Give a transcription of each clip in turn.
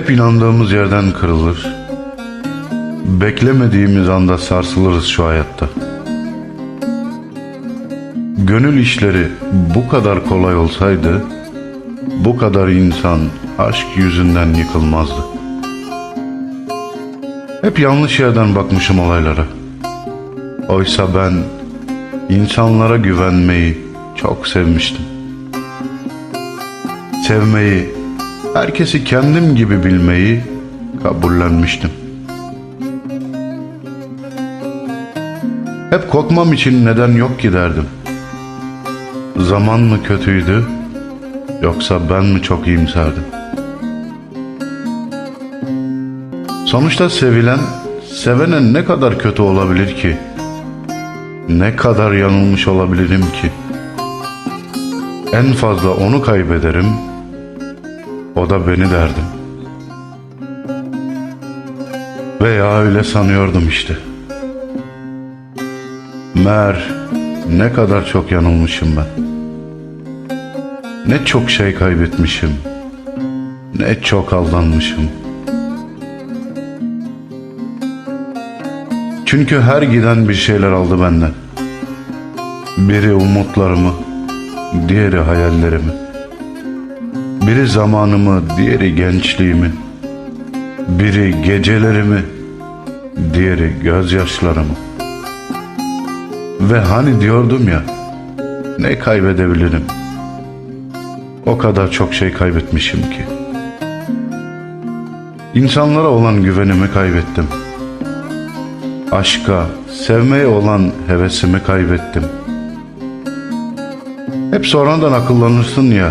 Hep inandığımız yerden kırılır. Beklemediğimiz anda sarsılırız şu hayatta. Gönül işleri bu kadar kolay olsaydı, bu kadar insan aşk yüzünden yıkılmazdı. Hep yanlış yerden bakmışım olaylara. Oysa ben insanlara güvenmeyi çok sevmiştim. Sevmeyi, herkesi kendim gibi bilmeyi kabullenmiştim. Hep korkmam için neden yok ki derdim. Zaman mı kötüydü yoksa ben mi çok iyimserdim? Sonuçta sevilen, sevene ne kadar kötü olabilir ki? Ne kadar yanılmış olabilirim ki? En fazla onu kaybederim, o da beni derdim. Veya öyle sanıyordum işte. Mer, ne kadar çok yanılmışım ben. Ne çok şey kaybetmişim. Ne çok aldanmışım. Çünkü her giden bir şeyler aldı benden. Biri umutlarımı, diğeri hayallerimi. Biri zamanımı, diğeri gençliğimi. Biri gecelerimi, diğeri gözyaşlarımı. Ve hani diyordum ya, ne kaybedebilirim? O kadar çok şey kaybetmişim ki. İnsanlara olan güvenimi kaybettim. Aşka, sevmeye olan hevesimi kaybettim. Hep sonradan akıllanırsın ya.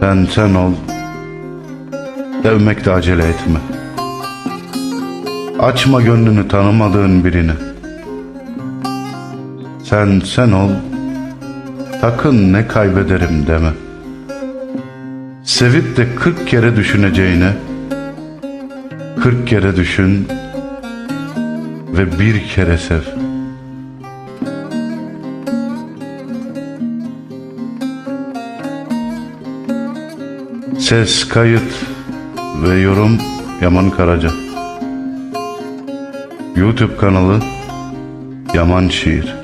Sen sen ol. Sevmekte acele etme. Açma gönlünü tanımadığın birine. Sen sen ol. Sakın ne kaybederim deme. Sevip de kırk kere düşüneceğine kırk kere düşün ve bir kere sev. Ses, kayıt ve yorum Yaman Karaca. YouTube kanalı Yaman Şiir.